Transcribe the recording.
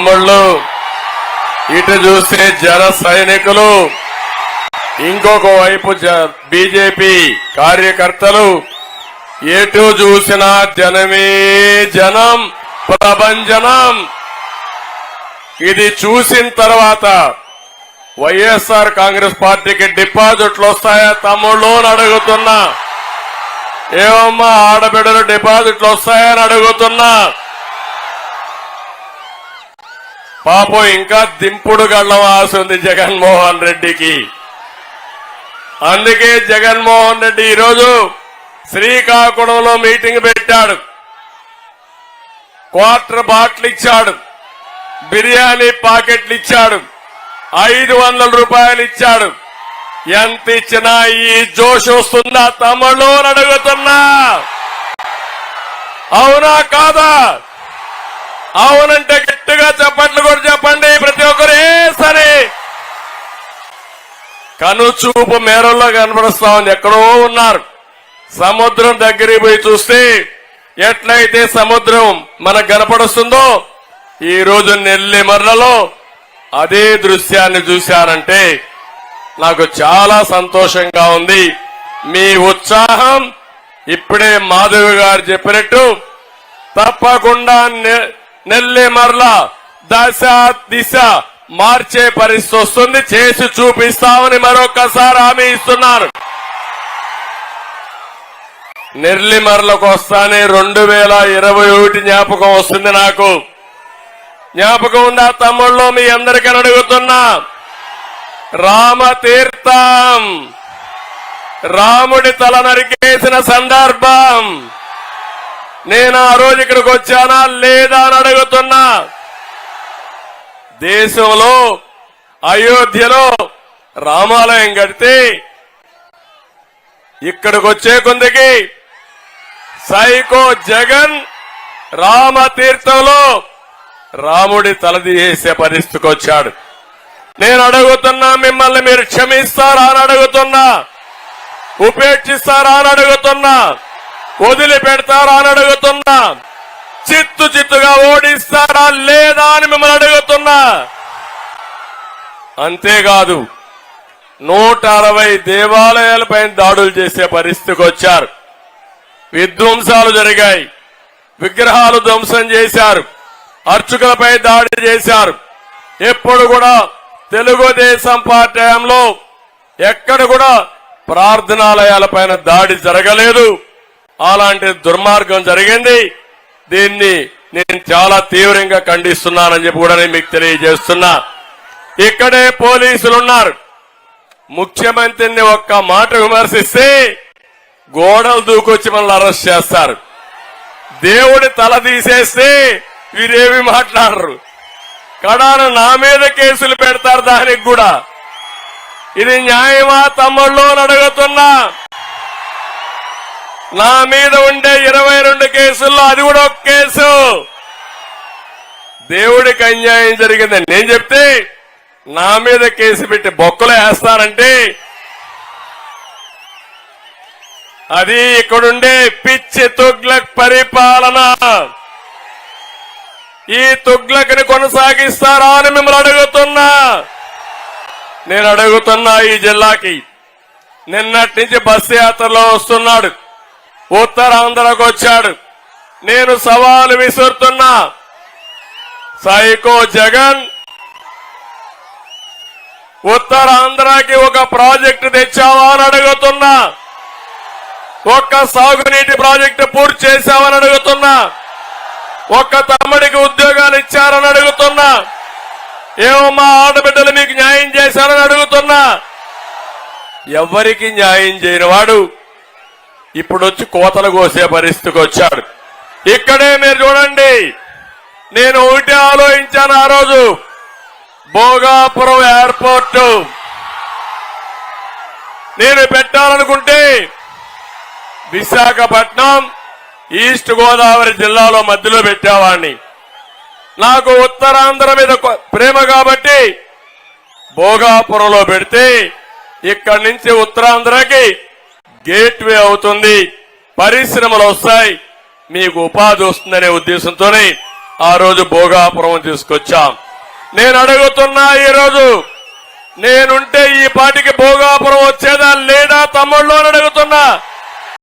తమ్ముళ్ళు ఇటు చూస్తే జన సైనికులు ఇంకొక వైపు బీజేపీ కార్యకర్తలు ఎటు చూసినా జనమే జనం ప్రభంజనం. ఇది చూసిన తర్వాత వైఎస్ఆర్ కాంగ్రెస్ పార్టీకి డిపాజిట్లు వస్తాయా తమ్ముళ్ళు అని అడుగుతున్నా. ఏమమ్మా ఆడబిడ్డలు డిపాజిట్లు వస్తాయని అడుగుతున్నా. పాపం ఇంకా దింపుడు గళ్ళం ఆశ ఉంది జగన్మోహన్ రెడ్డికి. అందుకే జగన్మోహన్ రెడ్డి ఈరోజు శ్రీకాకుళంలో మీటింగ్ పెట్టాడు. క్వార్టర్ బాటిల్ ఇచ్చాడు. బిర్యానీ పాకెట్లు ఇచ్చాడు. ఐదు వందల రూపాయలు ఇచ్చాడు. ఎంత ఇచ్చినా ఈ జోష్ వస్తుందా? తమలో అడుగుతున్నా. అవునా కాదా? అవునంటే గట్టిగా చెప్పట్లు కూడా చెప్పండి ప్రతి ఒక్కరు సరే సరే కనుచూపు మేరల్లో కనపడుస్తా ఉంది ఎక్కడో ఉన్నారు. సముద్రం దగ్గరికి పోయి చూస్తే ఎట్లయితే సముద్రం మనకు కనపడుస్తుందో ఈ రోజు నెల్లిమర్లలో అదే దృశ్యాన్ని చూశారంటే నాకు చాలా సంతోషంగా ఉంది. మీ ఉత్సాహం ఇప్పుడే మాధవి గారు చెప్పినట్టు తప్పకుండా నెల్లిమర్ల దశ దిశ మార్చే పరిస్థితి వస్తుంది. చేసి చూపిస్తామని మరొకసారి హామీ ఇస్తున్నారు. నెల్లిమర్లకు వస్తానే రెండు వేల ఇరవై ఒకటి జ్ఞాపకం వస్తుంది నాకు. జ్ఞాపకం ఉందా తమ్ముళ్ళు? మీ అందరికీ అడుగుతున్నా. రామతీర్థం. రాముడి తల నరికేసిన సందర్భం. నేను ఆ రోజు ఇక్కడికి వచ్చానా లేదా అని అడుగుతున్నా. దేశంలో అయోధ్యలో రామాలయం కడితే ఇక్కడికి వచ్చే కొందకి సైకో జగన్ రామతీర్థంలో రాముడి తలదీసే పరిస్థితికి వచ్చాడు. నేను అడుగుతున్నా మిమ్మల్ని మీరు క్షమిస్తారా అని అడుగుతున్నా ఉపేక్షిస్తారా అని అడుగుతున్నా. వదిలిపెడతారా అని అడుగుతున్నా. చిత్తు చిత్తుగా ఓడిస్తారా లేదా అని మిమ్మల్ని అడుగుతున్నా. అంతేకాదు నూట అరవై దేవాలయాలపైన దాడులు చేసే పరిస్థితికి వచ్చారు. విధ్వంసాలు జరిగాయి. విగ్రహాలు ధ్వంసం చేశారు. అర్చకులపై దాడి చేశారు. ఎప్పుడు కూడా తెలుగుదేశం పార్టీ హయాంలో ఎక్కడ కూడా ప్రార్థనాలయాలపైన దాడి జరగలేదు. అలాంటి దుర్మార్గం జరిగింది. దీన్ని నేను చాలా తీవ్రంగా ఖండిస్తున్నానని చెప్పి కూడా నేను మీకు తెలియజేస్తున్నా. ఇక్కడే పోలీసులు ఉన్నారు ముఖ్యమంత్రిని ఒక్క మాట విమర్శిస్తే గోడలు దూకొచ్చి మనల్ని అరెస్ట్ చేస్తారు. దేవుడి తల తీసేస్తే వీరేమి మాట్లాడరు. కడాన నా మీద కేసులు పెడతారు దానికి కూడా. ఇది న్యాయమా తమ్ముళ్ళు అని అడుగుతున్నా. నా మీద ఉండే ఇరవై రెండు కేసుల్లో అది కూడా ఒక కేసు. దేవుడికి అన్యాయం జరిగిందని నేను చెప్తే నా మీద కేసు పెట్టి బొక్కలు వేస్తారంటే అది ఇక్కడుండే పిచ్చి తుగ్లక్ పరిపాలన. ఈ తుగ్లక్ని కొనసాగిస్తారా అని మిమ్మల్ని అడుగుతున్నా. నేను అడుగుతున్నా ఈ జిల్లాకి. నిన్నటి నుంచి బస్సు యాత్రలో వస్తున్నాడు. ఉత్తరాంధ్రకు వచ్చాడు నేను సవాలు విసురుతున్నా. సైకో జగన్ ఉత్తరాంధ్రకి ఒక ప్రాజెక్టు తెచ్చావా అని అడుగుతున్నా. ఒక్క సాగునీటి ప్రాజెక్టు పూర్తి చేశావని అడుగుతున్నా. ఒక్క తమ్ముడికి ఉద్యోగాలు ఇచ్చారని అడుగుతున్నా. ఏమో మా ఆడబిడ్డలు మీకు న్యాయం చేశారని అడుగుతున్నా. ఎవరికి న్యాయం చేయని వాడు? ఇప్పుడు వచ్చి కోతలు కోసే పరిస్థితికి వచ్చాడు. ఇక్కడే మీరు చూడండి నేను ఒకటి ఆలోచించాను ఆ రోజు. భోగాపురం ఎయిర్పోర్ట్. నేను పెట్టాలనుకుంటే విశాఖపట్నం ఈస్ట్ గోదావరి జిల్లాలో మధ్యలో పెట్టేవాడిని. నాకు ఉత్తరాంధ్ర మీద ప్రేమ కాబట్టి భోగాపురంలో పెడితే ఇక్కడి నుంచి ఉత్తరాంధ్రకి గేట్వే అవుతుంది. పరిశ్రమలు వస్తాయి. మీకు ఉపాధి వస్తుందనే ఉద్దేశంతోనే ఆ రోజు భోగాపురం తీసుకొచ్చాం. నేను అడుగుతున్నా ఈరోజు నేనుంటే ఈ పాటికి భోగాపురం వచ్చేదా లేదా తమ్ముళ్ళు అని అడుగుతున్నా.